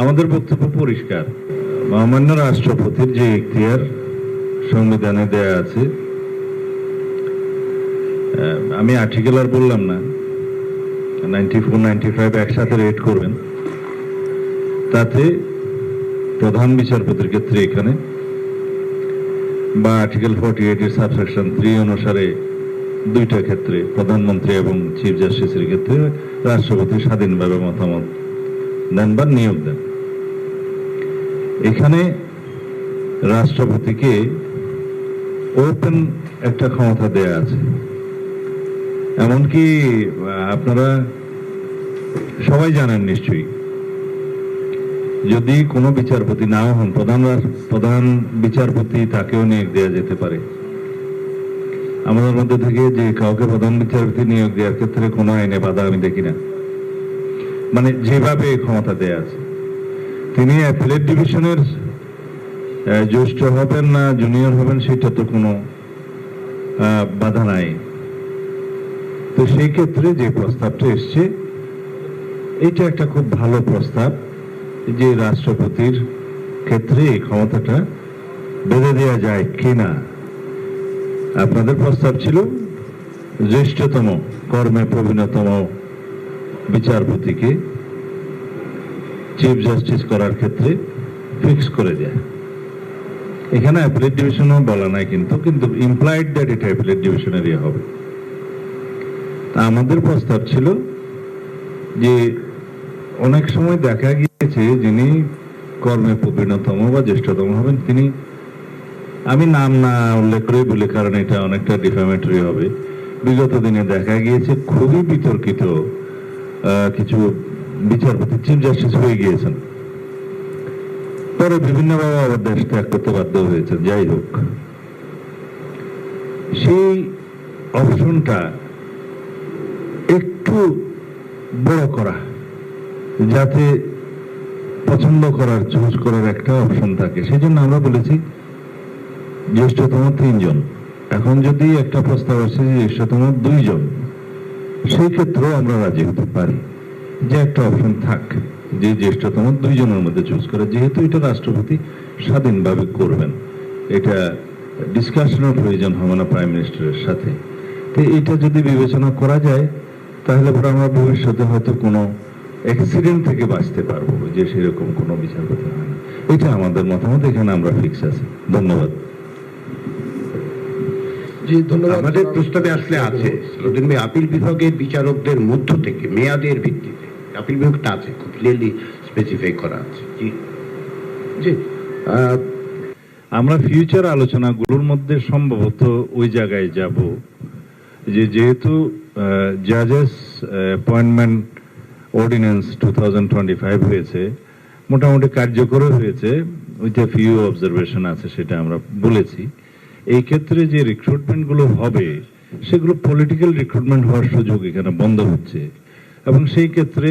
আমাদের বক্তব্য পরিষ্কার। মহামান্য রাষ্ট্রপতির যে ইখতিয়ার সংবিধানে দেয়া আছে আমি আর্টিকেল আর বললাম না। নাইনটি ফোর নাইনটি ফাইভ একসাথে রেট করবেন। তাতে প্রধান বিচারপতির ক্ষেত্রে এখানে বা আর্টিকেল ফর্টি এইট এর সাবসেকশন থ্রি অনুসারে দুইটা ক্ষেত্রে প্রধানমন্ত্রী এবং চিফ জাস্টিসের ক্ষেত্রে রাষ্ট্রপতি স্বাধীনভাবে মতামত দেন বা নিয়োগ দেন। এখানে রাষ্ট্রপতিকে ওপেন একটা ক্ষমতা দেয়া আছে। এমনকি আপনারা সবাই জানেন নিশ্চয়ই, যদি কোনো বিচারপতি না হন, প্রধান প্রধান বিচারপতি তাকেও নিয়োগ দেওয়া যেতে পারে। আমাদের মধ্যে থেকে যে কাউকে প্রধান বিচারপতি নিয়োগ দেওয়ার ক্ষেত্রে কোনো আইনে বাধা আমি দেখি না। মানে যেভাবে ক্ষমতা দেয়া আছে। তিনি অ্যাথলেট ডিভিশনের জ্যেষ্ঠ হবেন না, জুনিয়র হবেন, সেটা তো কোনো বাধা নাই। তো সেই ক্ষেত্রে যে প্রস্তাবটা এসছে, এটা একটা খুব ভালো প্রস্তাব যে রাষ্ট্রপতির ক্ষেত্রে এই ক্ষমতাটা বেঁধে দেওয়া যায় কিনা। আপনাদের প্রস্তাব ছিল, জ্যেষ্ঠতম, কর্মে প্রবীণতম বিচারপতিকে চিফ জাস্টিস করার ক্ষেত্রে ফিক্স করে দেয়। এখানে অ্যাপিলেট ডিভিশনও বলা নাই কিন্তু কিন্তু ইমপ্লাইড দ্যাট এটা অ্যাপিলেট ডিভিশনেরই হবে। তা আমাদের প্রস্তাব ছিল যে অনেক সময় দেখা গিয়েছে যিনি কর্মে প্রবীণতম বা জ্যেষ্ঠতম হবেন, তিনি আমি নাম না উল্লেখ করে বলি, কারণ এটা অনেকটা ডিফামেটরি হবে। বিগত দিনে দেখা গিয়েছে খুবই বিতর্কিত কিছু বিচারপতি চিফ জাস্টিস হয়ে গিয়েছেন। পরে বিভিন্নভাবে আবার দেশ ত্যাগ করতে বাধ্য হয়েছে, যাই হোক। সেই অপশনটা একটু বড় করা, যাতে পছন্দ করার চুজ করার একটা অপশন থাকে। সেই জন্য আমরা বলেছি, জ্যেষ্ঠতম তিনজন। এখন যদি একটা প্রস্তাব আসে জ্যেষ্ঠতম দুইজন সেই ক্ষেত্রেও আমরা রাজি হতে পারি যে একটা অপশন থাক। যে জ্যেষ্ঠতম দুইজনের মধ্যে চুজ করে, যেহেতু এটা রাষ্ট্রপতি স্বাধীনভাবে করবেন। এটা ডিসকাশনের প্রয়োজন হবে না প্রাইম মিনিস্টারের সাথে। তো এটা যদি বিবেচনা করা যায়, তাহলে পরে আমরা ভবিষ্যতে হয়তো কোনো অ্যাক্সিডেন্ট থেকে বাঁচতে পারব যে সেরকম কোনো বিচারপতি হয় না। এটা আমাদের মতামত, এখানে আমরা ফিক্স আছি। ধন্যবাদ। জি ধন্যবাদ আমাদের প্রস্তাবে আসলে আছে স্লোটেন ভাই আপিল বিভাগের বিচারকদের মধ্য থেকে মেয়াদের ভিত্তিতে। আপিল বিভাগটা আছে খুব ক্লিয়ারলি স্পেসিফাই করা আছে। জি। জি। আমরা ফিউচার আলোচনাগুলোর মধ্যে সম্ভবত ওই জায়গায় যাব যে যেহেতু জাজেস অ্যাপয়েন্টমেন্ট অর্ডিন্যান্স টু হয়েছে মোটামুটি কার্যকর হয়েছে উইথ এ ফিউ অবজারভেশন আছে সেটা আমরা বলেছি। এই ক্ষেত্রে যে রিক্রুটমেন্টগুলো হবে, সেগুলো পলিটিক্যাল রিক্রুটমেন্ট হওয়ার সুযোগ এখানে বন্ধ হচ্ছে। এবং সেই ক্ষেত্রে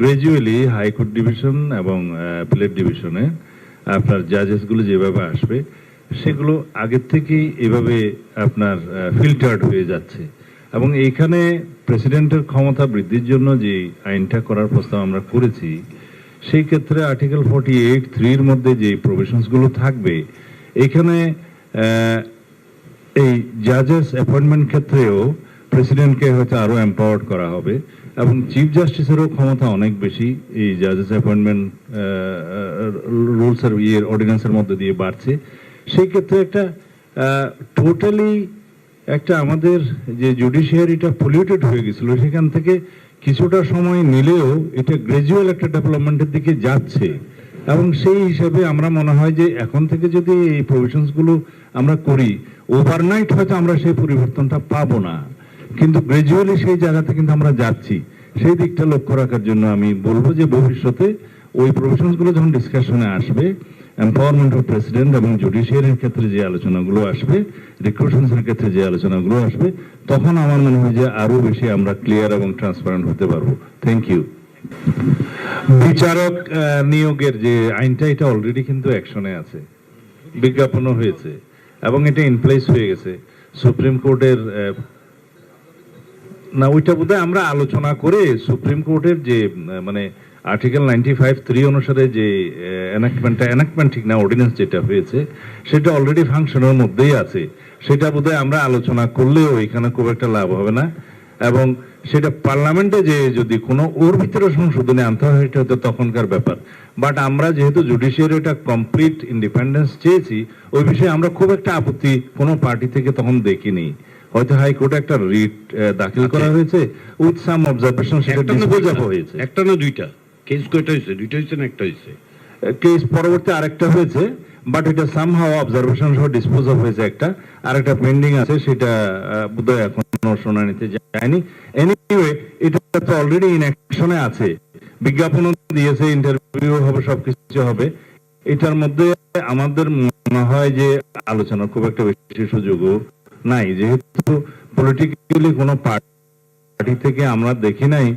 গ্রাজুয়ালি হাইকোর্ট ডিভিশন এবং প্লেট ডিভিশনে আপনার জাজেসগুলো যেভাবে আসবে, সেগুলো আগের থেকেই এভাবে আপনার ফিল্টার্ড হয়ে যাচ্ছে। এবং এইখানে প্রেসিডেন্টের ক্ষমতা বৃদ্ধির জন্য যে আইনটা করার প্রস্তাব আমরা করেছি, সেই ক্ষেত্রে আর্টিকেল ফর্টি এইট থ্রির মধ্যে যে প্রভিশনসগুলো থাকবে, এখানে এই জাজেস অ্যাপয়েন্টমেন্ট ক্ষেত্রেও প্রেসিডেন্টকে হয়তো আরও এম্পাওয়ার্ড করা হবে এবং চিফ জাস্টিসেরও ক্ষমতা অনেক বেশি এই জাজেস অ্যাপয়েন্টমেন্ট রুলস এর ইয়ের অর্ডিন্যান্সের মধ্যে দিয়ে বাড়ছে। সেই ক্ষেত্রে একটা টোটালি একটা আমাদের যে জুডিশিয়ারিটা পলিউটেড হয়ে গেছিল, সেখান থেকে কিছুটা সময় নিলেও এটা গ্রাজুয়াল একটা ডেভেলপমেন্টের দিকে যাচ্ছে। এবং সেই হিসাবে আমরা মনে হয় যে এখন থেকে যদি এই প্রভিশনসগুলো আমরা করি ওভারনাইট হয়তো আমরা সেই পরিবর্তনটা পাবো না। কিন্তু গ্রাজুয়ালি সেই জায়গাতে কিন্তু আমরা যাচ্ছি। সেই দিকটা লক্ষ্য রাখার জন্য আমি বলব যে ভবিষ্যতে ওই প্রভিশনসগুলো যখন ডিসকাশনে আসবে এম্পাওয়ারমেন্ট অফ প্রেসিডেন্ট এবং জুডিশিয়ারির ক্ষেত্রে যে আলোচনাগুলো আসবে রিক্রুটমেন্টস এর ক্ষেত্রে যে আলোচনাগুলো আসবে, তখন আমার মনে হয় যে আরও বেশি আমরা ক্লিয়ার এবং ট্রান্সপারেন্ট হতে পারব। থ্যাংক ইউ বিচারক নিয়োগের যে আইনটা, এটা অলরেডি কিন্তু অ্যাকশনে আছে, বিজ্ঞাপনও হয়েছে, এবং এটা ইনপ্লেস হয়ে গেছে। সুপ্রিম কোর্টের না, ওইটা বোধহয় আমরা আলোচনা করে সুপ্রিম কোর্টের যে মানে আর্টিকেল নাইনটি ফাইভ থ্রি অনুসারে যে এনাক্টমেন্টটা এনাক্টমেন্ট ঠিক না অর্ডিন্যান্স যেটা হয়েছে, সেটা অলরেডি ফাংশনের মধ্যেই আছে। সেটা বোধহয় আমরা আলোচনা করলেও এখানে খুব একটা লাভ হবে না, এবং সেটা পার্লামেন্টে যে যদি কোনো ওর ভিতরে সংশোধনে আনতে হয় এটা হয়তো তখনকার ব্যাপার। বাট আমরা যেহেতু জুডিশিয়ারি এটা কমপ্লিট ইন্ডিপেন্ডেন্স চেয়েছি ওই বিষয়ে আমরা খুব একটা আপত্তি কোনো পার্টি থেকে তখন দেখিনি। হয়তো হাইকোর্টে একটা রিট দাখিল করা হয়েছে উইথ সাম অবজারভেশন সেটা একটা না ডিসপোজ দুইটা? হয়েছে। একটা না দুইটা। কেস কয়টা হয়েছে? দুইটা হয়েছে না একটা হয়েছে? কেস পরবর্তী আরেকটা হয়েছে। বাট এটা সামহাও অবজারভেশন সহ ডিসপোজ অফ হয়েছে একটা। আরেকটা পেন্ডিং আছে, সেটা বোধহয় এখনও শুনানিতে যায়নি। এনিওয়ে এটা তো অলরেডি ইন অ্যাকশনে আছে। বিজ্ঞাপনও দিয়েছে ইন্টারভিউ হবে, সবকিছু হবে। এটার মধ্যে আমাদের মনে হয় যে আলোচনা খুব একটা বেশি সুযোগও নাই। যেহেতু পলিটিক্যালি কোনো পার্টি থেকে আমরা দেখি নাই।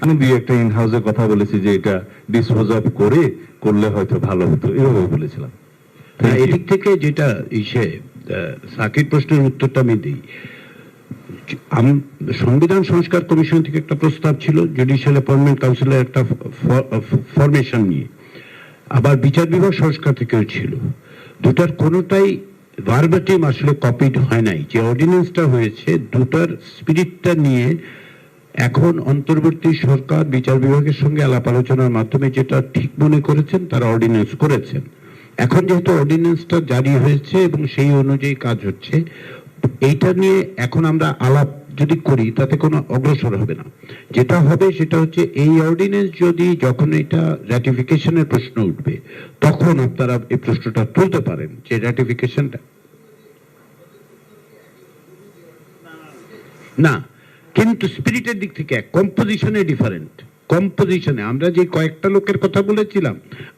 আমি দুই একটা ইন হাউসে কথা বলেছি যে এটা ডিসপোজ অফ করে করলে হয়তো ভালো হতো। এভাবে বলেছিলাম। হ্যাঁ, এদিক থেকে যেটা ইসে সাকিব প্রশ্নের উত্তরটা আমি দিই। আম- সংবিধান সংস্কার কমিশন থেকে একটা প্রস্তাব ছিল জুডিশিয়াল অ্যাপয়েন্টমেন্ট কাউন্সিলের একটা ফরমেশন নিয়ে। আবার বিচার বিভাগ সংস্কার থেকেও ছিল। দুটার কোনোটাই ভার্বাটিম আসলে কপিড হয় নাই। যে অর্ডিন্যান্সটা হয়েছে, দুটার স্পিরিটটা নিয়ে এখন অন্তর্বর্তী সরকার, বিচার বিভাগের সঙ্গে আলাপ আলোচনার মাধ্যমে যেটা ঠিক মনে করেছেন, তারা অর্ডিন্যান্স করেছেন। এখন যেহেতু অর্ডিন্যান্সটা জারি হয়েছে এবং সেই অনুযায়ী কাজ হচ্ছে, এইটা নিয়ে এখন আমরা আলাপ যদি করি, তাতে কোনো অগ্রসর হবে না। যেটা হবে সেটা হচ্ছে, এই অর্ডিনেন্স যদি যখন এটা র্যাটিফিকেশনের প্রশ্ন উঠবে, তখন আপনারা এই প্রশ্নটা তুলতে পারেন যে র্যাটিফিকেশনটা না, কিন্তু স্পিরিটের দিক থেকে কম্পোজিশনে ডিফারেন্ট কম্পোজিশনে আমরা যে কয়েকটা লোকের কথা বলেছিলাম,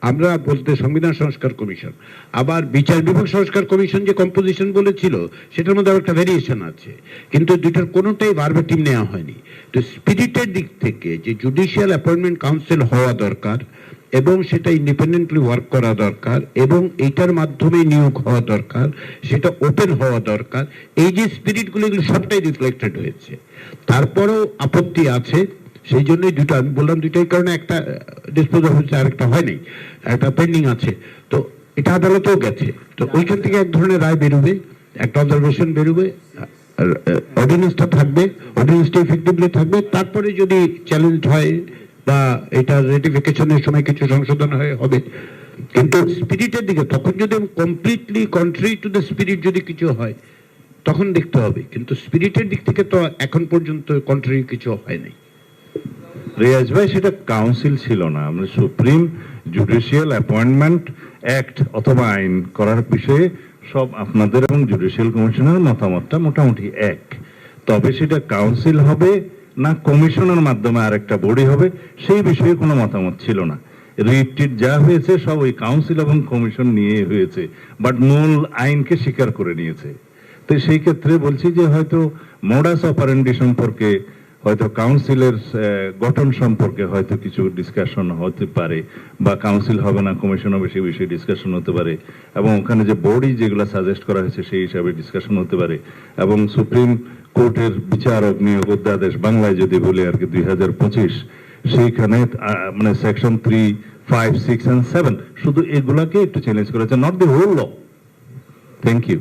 আমরা বলতে সংবিধান সংস্কার কমিশন। আবার বিচার বিভাগ সংস্কার কমিশন যে কম্পোজিশন বলেছিল, সেটার মধ্যে একটা ভেরিয়েশন আছে। কিন্তু দুইটার কোনোটাই ভার্বাটিম নেওয়া হয়নি। তো স্পিরিটের দিক থেকে যে জুডিশিয়াল অ্যাপয়েন্টমেন্ট কাউন্সিল হওয়া দরকার, এবং সেটা ইন্ডিপেন্ডেন্টলি ওয়ার্ক করা দরকার, এবং এইটার মাধ্যমে নিয়োগ হওয়া দরকার, সেটা ওপেন হওয়া দরকার, এই যে স্পিরিটগুলো এগুলো সবটাই রিফ্লেক্টেড হয়েছে। তারপরেও আপত্তি আছে সেই জন্যই দুটো, আমি বললাম দুইটাই কারণে একটা ডিসপোজ হয়েছে আর একটা হয়নি, একটা পেন্ডিং আছে। তো এটা আদালতেও গেছে। তো ওইখান থেকে এক ধরনের রায় বেরোবে, একটা অবজারভেশন বেরোবে অর্ডিনেন্সটা থাকবে অর্ডিনেন্সটা ইফেক্টিভলি থাকবে। তারপরে যদি চ্যালেঞ্জ হয় বা এটা রেটিফিকেশনের সময় কিছু সংশোধন হয়ে, হবে। কিন্তু স্পিরিটের দিকে, তখন যদি completely contrary to the spirit যদি কিছু হয়, তখন দেখতে হবে। কিন্তু স্পিরিটের দিক থেকে তো এখন পর্যন্ত কন্ট্রি কিছু হয় নাই রিয়াজ ভাই, সেটা কাউন্সিল ছিল না। আমরা সুপ্রিম জুডিশিয়াল অ্যাপয়েন্টমেন্ট অ্যাক্ট অথবা আইন করার বিষয়ে সব আপনাদের এবং জুডিশিয়াল কমিশনের মতামতটা মোটামুটি এক। তবে সেটা কাউন্সিল হবে না কমিশনের মাধ্যমে আরেকটা বডি হবে, সেই বিষয়ে কোনো মতামত ছিল না। রিট টিট যা হয়েছে, সব ওই কাউন্সিল এবং কমিশন নিয়ে হয়েছে বাট মূল আইনকে স্বীকার করে নিয়েছে। তো সেই ক্ষেত্রে বলছি যে হয়তো মোডাস অপারেন্ডি সম্পর্কে হয়তো কাউন্সিলের গঠন সম্পর্কে হয়তো কিছু ডিসকাশন হতে পারে, বা কাউন্সিল হবে না কমিশন হবে বেশি বিষয়ে ডিসকাশন হতে পারে, এবং ওখানে যে বডি যেগুলো সাজেস্ট করা হয়েছে, সেই হিসাবে ডিসকাশন হতে পারে, এবং সুপ্রিম কোর্টের বিচারক নিয়োগ অধ্যাদেশ বাংলায় যদি বলি আর কি দুই হাজার পঁচিশ, সেইখানে মানে section three five six and seven শুধু এগুলাকে একটু চ্যালেঞ্জ করেছে not the whole law thank you